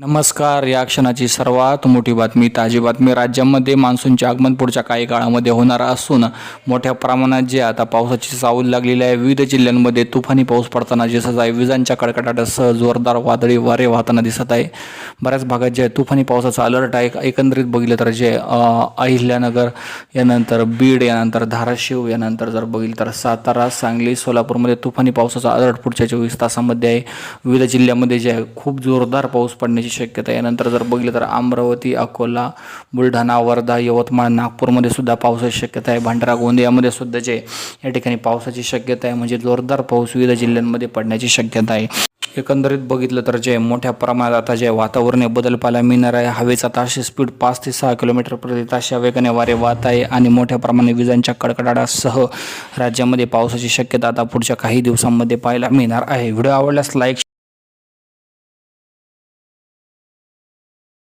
नमस्कार या क्षणाची सर्वात मोठी बातमी ताजी बातमी राज्यामध्ये मान्सूनचे आगमन पुढच्या काही काळामध्ये होणार असून मोठ्या प्रमाणात जे आता पावसाची चावल लागलेली आहे विविध जिल्ह्यांमध्ये तुफानी पाऊस पडताना दिसत आहे विजांच्या कडकडाटासह जोरदार वादळी वारे वाहताना दिसत आहे. बऱ्याच भागात जे आहे तुफानी पावसाचा अलर्ट आहे. एकंदरीत बघितलं तर जे अहिल्यानगर यानंतर बीड यानंतर धाराशिव यानंतर जर बघितलं तर सातारा सांगली सोलापूरमध्ये तुफानी पावसाचा अलर्ट पुढच्या चोवीस तासामध्ये आहे. विविध जिल्ह्यामध्ये जे आहे खूप जोरदार पाऊस पडण्याची शक्यता आहे. यानंतर जर बघितलं तर अमरावती अकोला बुलढाणा वर्धा यवतमाळ नागपूरमध्ये सुद्धा पावसाची शक्यता आहे. भंडारा गोंदियामध्ये सुद्धा जे या ठिकाणी पावसाची शक्यता आहे म्हणजे जोरदार पाऊस विविध जिल्ह्यांमध्ये पडण्याची शक्यता आहे. एकंदरीत बघितलं तर जे मोठ्या प्रमाणात आता जे वातावरणीय बदल पाहायला मिळणार आहे. हवेचा ताशी स्पीड पाच ते सहा किलोमीटर प्रति तास या वेगाने वारे वाहत आहे आणि मोठ्या प्रमाणात विजांच्या कडकडाटासह राज्यामध्ये पावसाची शक्यता आता पुढच्या काही दिवसांमध्ये पाहायला मिळणार आहे. व्हिडिओ आवडल्यास लाईक